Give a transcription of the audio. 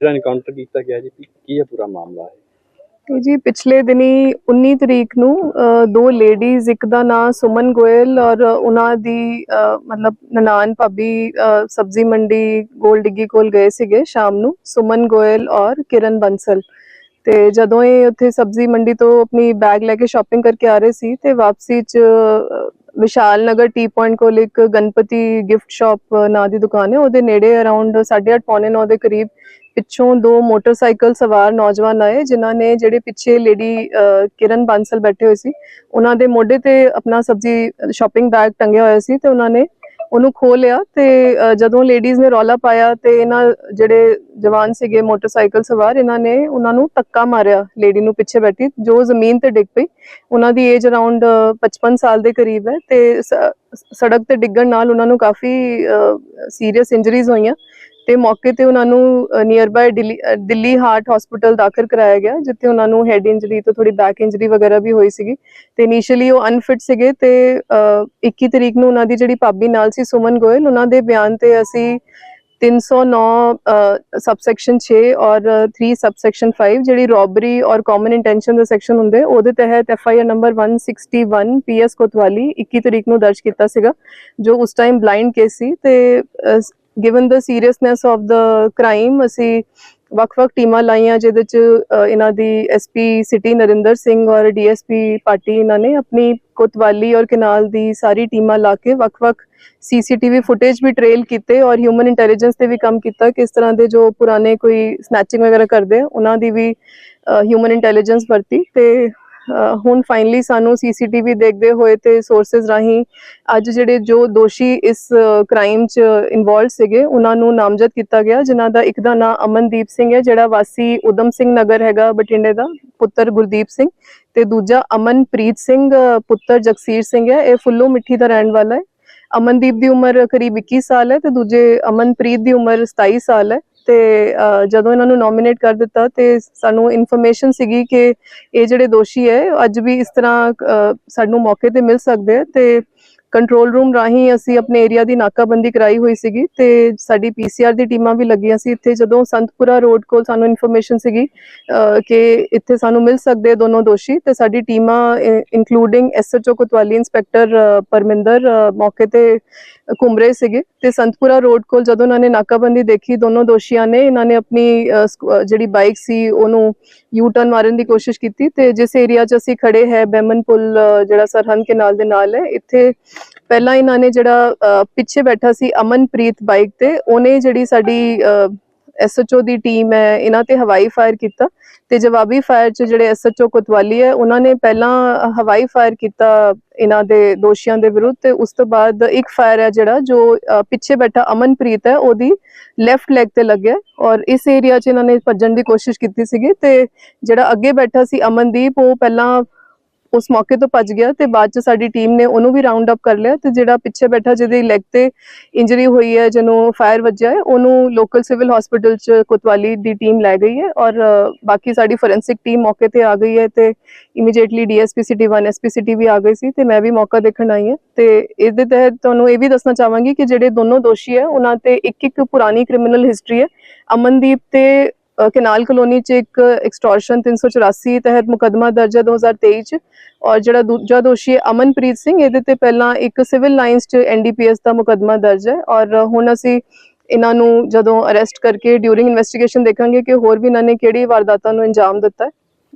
ਜਿਹੜਾ ਐਨਕਾਊਂਟਰ ਕੀਤਾ ਗਿਆ ਜੀ, ਕੀ ਹੈ ਪੂਰਾ ਮਾਮਲਾ ਹੈ? ਤੇ ਜੀ ਪਿਛਲੇ ਦਿਨੀ 19 ਤਰੀਕ ਨੂੰ ਦੋ ਲੇਡੀਜ਼ ਇੱਕ ਦਾ ਨਾਂ ਸੁਮਨ ਗੋਇਲ ਔਰ ਉਹਨਾਂ ਦੀ ਮਤਲਬ ਨਨਾਨ ਭਾਬੀ ਸਬਜ਼ੀ ਮੰਡੀ ਗੋਲ ਡਿੱਗੀ ਕੋਲ ਗਏ ਸੀਗੇ ਸ਼ਾਮ ਨੂੰ, ਸੁਮਨ ਗੋਇਲ ਔਰ ਕਿਰਨ ਬੰਸਲ। ਤੇ ਜਦੋਂ ਇਹ ਉੱਥੇ ਸਬਜ਼ੀ ਮੰਡੀ ਤੋਂ ਆਪਣੀ ਬੈਗ ਲੈ ਕੇ ਸ਼ਾਪਿੰਗ ਕਰਕੇ ਆ ਰਹੇ ਸੀ, ਤੇ ਵਾਪਸੀ ਚ ਵਿਸ਼ਾਲ ਨਗਰ ਟੀ ਪੁਆਇੰਟ ਕੋਲ ਇੱਕ ਗਣਪਤੀ ਗਿਫਟ ਸ਼ਾਪ ਨਾਂ ਦੀ ਦੁਕਾਨ ਹੈ। ਉਹਦੇ ਨੇੜੇ ਅਰਾਊਂਡ 8:30 ਪੌਣੇ 9 ਦੇ ਕਰੀਬ ਪਿੱਛੋਂ ਦੋ ਮੋਟਰਸਾਈਕਲ ਸਵਾਰ ਨੌਜਵਾਨ ਆਏ, ਜਿਨ੍ਹਾਂ ਨੇ ਜਿਹੜੇ ਪਿੱਛੇ ਲੇਡੀ ਕਿਰਨ ਬਾਂਸਲ ਬੈਠੇ ਹੋਏ ਸੀ। ਉਹਨਾਂ ਦੇ ਮੋਢੇ ਤੇ ਆਪਣਾ ਸਬਜ਼ੀ ਸ਼ਾਪਿੰਗ ਬੈਗ ਟੰਗਿਆ ਹੋਇਆ ਸੀ ਤੇ ਉਹਨਾਂ ਨੇ ਉਹਨੂੰ ਖੋਹ ਲਿਆ ਤੇ ਜਦੋਂ ਲੇਡੀਜ਼ ਨੇ ਰੌਲਾ ਪਾਇਆ ਤੇ ਇਹਨਾਂ ਜਿਹੜੇ ਜਵਾਨ ਸੀਗੇ ਮੋਟਰਸਾਈਕਲ ਸਵਾਰ, ਇਹਨਾਂ ਨੇ ਉਹਨਾਂ ਨੂੰ ਧੱਕਾ ਮਾਰਿਆ ਲੇਡੀ ਨੂੰ ਪਿੱਛੇ ਬੈਠੀ, ਜੋ ਜ਼ਮੀਨ ਤੇ ਡਿੱਗ ਪਈ। ਉਹਨਾਂ ਦੀ ਏਜ ਅਰਾਊਂਡ 55 ਸਾਲ ਦੇ ਕਰੀਬ ਹੈ ਤੇ ਸੜਕ ਤੇ ਡਿੱਗਣ ਨਾਲ ਉਹਨਾਂ ਨੂੰ ਕਾਫੀ ਸੀਰੀਅਸ ਇੰਜਰੀਜ਼ ਹੋਈਆਂ। ਤੇ ਮੌਕੇ ਤੇ ਉਹਨਾਂ ਨੂੰ nearby Delhi heart hospital ਦਾਖਲ ਕਰਾਇਆ ਗਿਆ, ਜਿੱਥੇ ਉਹਨਾਂ ਨੂੰ ਹੈਡ ਇੰਜਰੀ ਤੋਂ ਥੋੜੀ ਬੈਕ ਇੰਜਰੀ ਵਗੈਰਾ ਵੀ ਹੋਈ ਸੀਗੀ। ਤੇ ਇਨੀਸ਼ੀਅਲੀ ਉਹ ਅਨਫਿਟ ਸੀਗੇ ਤੇ 21 ਤਰੀਕ ਨੂੰ ਉਹਨਾਂ ਦੀ ਜਿਹੜੀ ਭਾਬੀ ਨਾਲ ਸੀ ਸੁਮਨ ਗੋਇਲ, ਉਹਨਾਂ ਦੇ ਬਿਆਨ ਤੇ ਅਸੀਂ 309 ਸਬਸੈਕਸ਼ਨ 6 ਔਰ 3 ਸਬਸੈਕਸ਼ਨ 5 ਜਿਹੜੀ ਰੋਬਰੀ ਔਰ ਕਾਮਨ ਇੰਟੈਂਸ਼ਨ ਦਾ ਸੈਕਸ਼ਨ ਹੁੰਦੇ, ਉਹਦੇ ਤਹਿਤ F I R number 161 PS Kotwali 21 ਤਰੀਕ ਨੂੰ ਦਰਜ ਕੀਤਾ ਸੀਗਾ, ਜੋ ਉਸ ਟਾਈਮ ਬਲਾਈਂਡ ਕੇਸ ਸੀ ਤੇ given the seriousness of the crime ਅਸੀਂ ਵੱਖ-ਵੱਖ ਟੀਮਾਂ ਲਾਈਆਂ, ਜਿਹਦੇ ਚ ਇਹਨਾਂ ਦੀ ਐਸਪੀ ਸਿਟੀ ਨਰਿੰਦਰ ਸਿੰਘ ਔਰ ਡੀਐਸਪੀ ਪਾਰਟੀ ਇਹਨਾਂ ਨੇ ਆਪਣੀ ਕੋਤਵਾਲੀ ਔਰ ਕਨਾਲ ਦੀ ਸਾਰੀ ਟੀਮਾਂ ਲਾ ਕੇ ਵੱਖ-ਵੱਖ ਸੀਸੀਟੀਵੀ ਫੁਟੇਜ ਵੀ ਟ੍ਰੇਲ ਕੀਤੇ ਔਰ ਹਿਊਮਨ ਇੰਟੈਲੀਜੈਂਸ ਤੇ ਵੀ ਕੰਮ ਕੀਤਾ ਕਿ ਇਸ ਤਰ੍ਹਾਂ ਦੇ ਜੋ ਪੁਰਾਣੇ ਕੋਈ ਸਨੈਚਿੰਗ ਵਗੈਰਾ ਕਰਦੇ ਉਹਨਾਂ ਦੀ ਵੀ ਹਿਊਮਨ ਇੰਟੈਲੀਜੈਂਸ ਵਰਤੀ ਤੇ ਹੁਣ ਫਾਈਨਲੀ ਸਾਨੂੰ ਸੀਸੀਟੀਵੀ ਦੇਖਦੇ ਹੋਏ ਤੇ ਸੋਰਸਸ ਰਾਹੀਂ ਅੱਜ ਜਿਹੜੇ ਜੋ ਦੋਸ਼ੀ ਇਸ ਕ੍ਰਾਈਮ 'ਚ ਇਨਵੋਲਡ ਸੀਗੇ, ਉਹਨਾਂ ਨੂੰ ਨਾਮਜ਼ਦ ਕੀਤਾ ਗਿਆ, ਜਿਨ੍ਹਾਂ ਦਾ ਇੱਕ ਦਾ ਨਾਮ ਅਮਨਦੀਪ ਸਿੰਘ ਹੈ, ਜਿਹੜਾ ਵਾਸੀ ਉਦਮ ਸਿੰਘ ਨਗਰ ਹੈਗਾ ਬਠਿੰਡੇ ਦਾ, ਪੁੱਤਰ ਗੁਰਦੀਪ ਸਿੰਘ ਤੇ ਦੂਜਾ ਅਮਨਪ੍ਰੀਤ ਸਿੰਘ ਪੁੱਤਰ ਜਗਸੀਰ ਸਿੰਘ ਹੈ, ਇਹ ਫੁੱਲੋ ਮਿੱਠੀ ਦਾ ਰਹਿਣ ਵਾਲਾ ਹੈ। ਅਮਨਦੀਪ ਦੀ ਉਮਰ ਕਰੀਬ 21 ਸਾਲ ਹੈ ਤੇ ਦੂਜੇ ਅਮਨਪ੍ਰੀਤ ਦੀ ਉਮਰ 27 ਸਾਲ ਹੈ। ਤੇ ਜਦੋਂ ਇਹਨਾਂ ਨੂੰ ਨੋਮੀਨੇਟ ਕਰ ਦਿੱਤਾ ਤੇ ਸਾਨੂੰ ਇਨਫੋਰਮੇਸ਼ਨ ਸੀਗੀ ਕਿ ਇਹ ਜਿਹੜੇ ਦੋਸ਼ੀ ਹੈ, ਅੱਜ ਵੀ ਇਸ ਤਰ੍ਹਾਂ ਸਾਨੂੰ ਮੌਕੇ ਤੇ ਮਿਲ ਸਕਦੇ ਆ ਤੇ ਕੰਟਰੋਲ ਰੂਮ ਰਾਹੀਂ ਅਸੀਂ ਆਪਣੇ ਏਰੀਆ ਦੀ ਨਾਕਾਬੰਦੀ ਕਰਾਈ ਹੋਈ ਸੀਗੀ ਤੇ ਸਾਡੀ ਪੀਸੀਆਰ ਦੀ ਟੀਮਾਂ ਵੀ ਲੱਗੀਆਂ ਸੀ। ਇੱਥੇ ਜਦੋਂ ਸੰਤਪੁਰਾ ਰੋਡ ਕੋਲ ਸਾਨੂੰ ਇਨਫੋਰਮੇਸ਼ਨ ਸੀਗੀ ਕਿ ਇੱਥੇ ਸਾਨੂੰ ਮਿਲ ਸਕਦੇ ਦੋਨੋਂ ਦੋਸ਼ੀ ਤੇ ਸਾਡੀ ਟੀਮਾਂ including SHO Kotwali inspector Parminder ਮੌਕੇ ਤੇ ਘੁੰਮ ਰਹੇ ਸੀਗੇ ਤੇ ਸੰਤਪੁਰਾ ਰੋਡ ਕੋਲ ਜਦੋਂ ਉਹਨਾਂ ਨੇ ਨਾਕਾਬੰਦੀ ਦੇਖੀ, ਦੋਨੋਂ ਦੋਸ਼ੀਆਂ ਨੇ ਇਹਨਾਂ ਨੇ ਆਪਣੀ ਜਿਹੜੀ ਬਾਈਕ ਸੀ ਉਹਨੂੰ ਯੂ ਟਰਨ ਮਾਰਨ ਦੀ ਕੋਸ਼ਿਸ਼ ਕੀਤੀ ਤੇ ਜਿਸ ਏਰੀਆ 'ਚ ਅਸੀਂ ਖੜੇ ਹੈ ਬੈਮਨ ਪੁਲ ਜਿਹੜਾ ਸਰਹੰਦ ਕੇ ਨਾਲ ਦੇ ਨਾਲ ਹੈ, ਇੱਥੇ ਪਹਿਲਾਂ ਇਹਨਾਂ ਨੇ ਜਿਹੜਾ ਪਿੱਛੇ ਬੈਠਾ ਸੀ ਅਮਨਪ੍ਰੀਤ ਬਾਈਕ ਤੇ, ਉਹਨੇ ਜਿਹੜੀ ਸਾਡੀ ਐਸਐਚਓ ਦੀ ਟੀਮ ਹੈ, ਇਹਨਾਂ ਤੇ ਹਵਾਈ ਫਾਇਰ ਕੀਤਾ ਤੇ ਜਵਾਬੀ ਫਾਇਰ 'ਚ ਜਿਹੜੇ ਐਸਐਚਓ ਕੋਤਵਾਲੀ ਹੈ, ਉਹਨਾਂ ਨੇ ਪਹਿਲਾਂ ਹਵਾਈ ਫਾਇਰ ਕੀਤਾ ਇਹਨਾਂ ਦੇ ਦੋਸ਼ੀਆਂ ਦੇ ਵਿਰੁੱਧ ਤੇ ਉਸ ਤੋਂ ਬਾਅਦ ਇੱਕ ਫਾਇਰ ਹੈ ਜਿਹੜਾ ਜੋ ਪਿੱਛੇ ਬੈਠਾ ਅਮਨਪ੍ਰੀਤ ਹੈ, ਉਹਦੀ ਲੈਫਟ ਲੈਗ ਤੇ ਲੱਗਿਆ ਔਰ ਇਸ ਏਰੀਆ 'ਚ ਇਹਨਾਂ ਨੇ ਭੱਜਣ ਦੀ ਕੋਸ਼ਿਸ਼ ਕੀਤੀ ਸੀਗੀ ਤੇ ਜਿਹੜਾ ਅੱਗੇ ਬੈਠਾ ਸੀ ਅਮਨਦੀਪ, ਉਹ ਪਹਿਲਾਂ ਉਸ ਮੌਕੇ ਤੋਂ ਭੱਜ ਗਿਆ ਤੇ ਬਾਅਦ ਚ ਸਾਡੀ ਟੀਮ ਨੇ ਉਹਨੂੰ ਵੀ ਰਾਉਂਡ ਅਪ ਕਰ ਲਿਆ ਤੇ ਜਿਹੜਾ ਪਿੱਛੇ ਬੈਠਾ ਜਿਹਦੀ ਲੈਗ ਤੇ ਇੰਜਰੀ ਹੋਈ ਹੈ, ਜਿਹਨੂੰ ਫਾਇਰ ਵੱਜਿਆ ਹੈ, ਉਹਨੂੰ ਲੋਕਲ ਸਿਵਲ ਹਸਪੀਟਲ ਚ ਕੋਤਵਾਲੀ ਦੀ ਟੀਮ ਲੈ ਗਈ ਹੈ ਔਰ ਬਾਕੀ ਸਾਡੀ ਫੋਰੈਂਸਿਕ ਟੀਮ ਮੌਕੇ ਤੇ ਆ ਗਈ ਹੈ ਤੇ immediately DSP city 1 SP city ਵੀ ਆ ਗਈ ਸੀ ਤੇ ਮੈਂ ਵੀ ਮੌਕਾ ਦੇਖਣ ਆਈ ਹਾਂ ਤੇ ਇਸ ਦੇ ਤਹਿਤ ਤੁਹਾਨੂੰ ਇਹ ਵੀ ਦੱਸਣਾ ਚਾਹਾਂਗੀ ਕਿ ਜਿਹੜੇ ਦੋਨੋਂ ਦੋਸ਼ੀ ਹੈ, ਉਹਨਾਂ ਤੇ ਇੱਕ ਇੱਕ ਪੁਰਾਣੀ ਕ੍ਰਿਮੀਨਲ ਹਿਸਟਰੀ ਹੈ। ਅਮਨਦੀਪ ਤੇ ਕਨਾਲ ਕਲੋਨੀ ਚ ਇੱਕ ਐਕਸਟੋਰਸ਼ਨ 384 ਤਹਿਤ ਮੁਕਦਮਾ ਦਰਜ ਹੈ 2023 ਚ ਔਰ ਜਿਹੜਾ ਦੂਜਾ ਦੋਸ਼ੀ ਹੈ ਅਮਨਪ੍ਰੀਤ ਸਿੰਘ, ਇਹਦੇ ਤੇ ਪਹਿਲਾਂ ਇੱਕ ਸਿਵਲ ਲਾਈਨਸ ਚ ਐਨਡੀਪੀਐਸ ਦਾ ਮੁਕਦਮਾ ਦਰਜ ਹੈ ਔਰ ਹੁਣ ਅਸੀਂ ਇਹਨਾਂ ਨੂੰ ਜਦੋਂ ਅਰੈਸਟ ਕਰਕੇ ਡਿਊਰਿੰਗ ਇਨਵੈਸਟੀਗੇਸ਼ਨ ਦੇਖਾਂਗੇ ਕਿ ਹੋਰ ਵੀ ਇਹਨਾਂ ਨੇ ਕਿਹੜੀ ਵਾਰਦਾਤਾਂ ਨੂੰ ਅੰਜਾਮ ਦਿੱਤਾ ਹੈ।